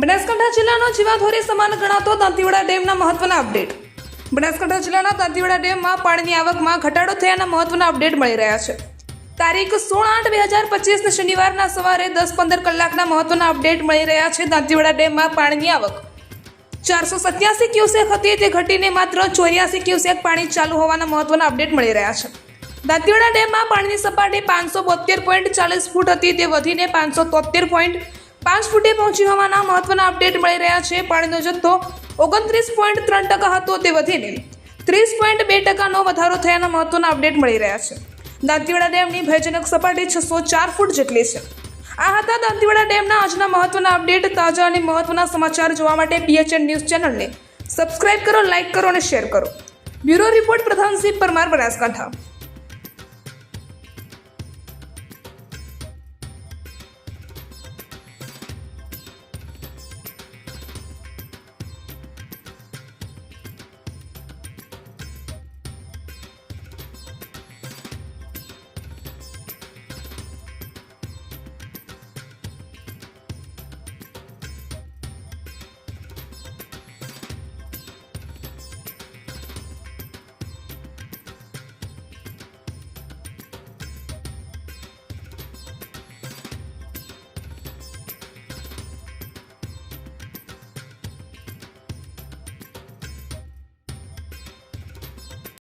બનાસકાંઠા જિલ્લાનો જીવાધોરી સમાન ગણાતો દાંતીવાડા ડેમના મહત્વના અપડેટ. બનાસકાંઠા જિલ્લાના દાંતીવાડા ડેમમાં પાણીની આવકમાં ઘટાડો થયાના મહત્વના અપડેટ મળી રહ્યા છે. તારીખ સોળ આઠ બે હજાર પચીસને શનિવારના સવારે દસ પંદર કલાકના મહત્વના અપડેટ મળી રહ્યા છે દાંતીવાડા ડેમમાં પાણીની આવક. ચારસો સત્યાસી ક્યુસેક હતી તે ઘટીને માત્ર ચોર્યાસી ક્યુસેક પાણી ચાલુ હોવાના મહત્વના અપડેટ મળી રહ્યા છે. દાંતીવાડા ડેમમાં પાણીની સપાટી પાંચસો બોતેર પોઈન્ટ ચાલીસ ફૂટ હતી તે વધીને પાંચસો તોતેર પોઈન્ટ પાંચ ફૂટે પહોંચી હોવાના મહત્વના અપડેટ મળી રહ્યા છે. પાણીનો જથ્થો ઓગણત્રીસ પોઈન્ટ ત્રણ ટકા હતો તે વધીને ત્રીસ પોઈન્ટ બે ટકાનો વધારો થયાના મહત્વના અપડેટ મળી રહ્યા છે. દાંતીવાડા ડેમની ભયજનક સપાટી છસો ચાર ફૂટ જેટલી છે. આ હતા દાંતીવાડા ડેમના આજના મહત્વના અપડેટ તાજા અને મહત્વના સમાચાર જોવા માટે પીએચએન ન્યૂઝ ચેનલને સબસ્ક્રાઇબ કરો લાઇક કરો અને શેર કરો. Bureau report Pradhansinh Parmar Banaskantha.